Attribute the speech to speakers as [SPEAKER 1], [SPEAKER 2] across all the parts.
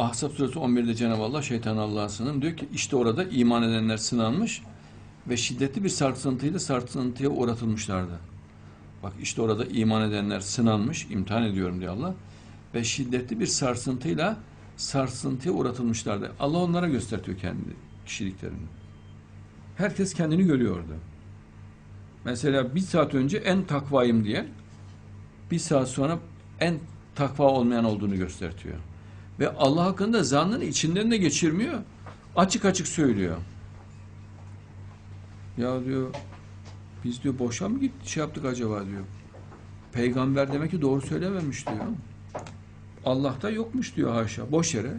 [SPEAKER 1] Ahzab suresi 11'de Cenab-ı Allah şeytan Allah'a sınır diyor ki işte orada iman edenler sınanmış ve şiddetli bir sarsıntıyla sarsıntıya uğratılmışlardı. Bak işte orada iman edenler sınanmış, imtihan ediyorum diyor Allah. Ve şiddetli bir sarsıntıyla sarsıntıya uğratılmışlardı. Allah onlara gösteriyor kendi kişiliklerini. Herkes kendini görüyordu. Mesela bir saat önce en takvayım diye bir saat sonra en takva olmayan olduğunu göstertiyor. Ve Allah hakkında zannını içinden de geçirmiyor. Açık açık söylüyor. Ya diyor biz diyor boşa mı gitti şey yaptık acaba diyor. Peygamber demek ki doğru söylememiş diyor. Allah'ta yokmuş diyor haşa. Boş yere.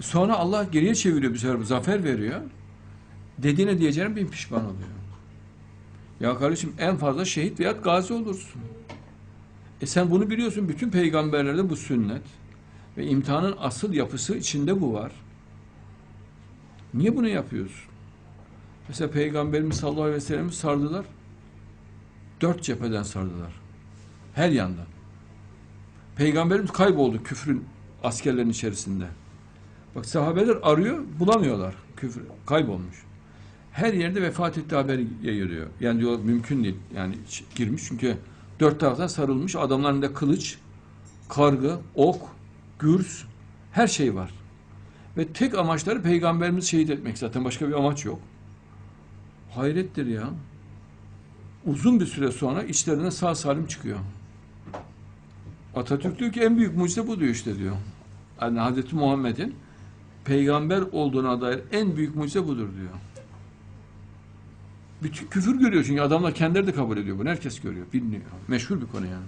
[SPEAKER 1] Sonra Allah geriye çeviriyor bir sefer zafer veriyor. Dediğine diyeceğine bin pişman oluyor. Ya kardeşim en fazla şehit veya gazi olursun. E sen bunu biliyorsun. Bütün peygamberlerde bu sünnet. Ve imtihanın asıl yapısı içinde bu var. Niye bunu yapıyorsun? Mesela Peygamberimiz sallallahu aleyhi ve sellem'i sardılar. Dört cepheden sardılar. Her yandan. Peygamberimiz kayboldu küfrün askerlerin içerisinde. Bak sahabeler arıyor, bulamıyorlar. Küfür kaybolmuş. Her yerde vefat etti haberi yayılıyor. Yani diyor mümkün değil. Yani girmiş çünkü dört taraftan sarılmış. Adamların da kılıç, kargı, ok, gürs, her şey var. Ve tek amaçları peygamberimizi şehit etmek zaten başka bir amaç yok. Hayrettir ya. Uzun bir süre sonra içlerine sağ salim çıkıyor. Atatürk diyor ki en büyük mucize bu diyor işte diyor. Yani Hazreti Muhammed'in peygamber olduğuna dair en büyük mucize budur diyor. Bütün küfür görüyor çünkü adamlar kendileri de kabul ediyor bunu. Herkes görüyor, bilmiyor. Meşhur bir konu yani.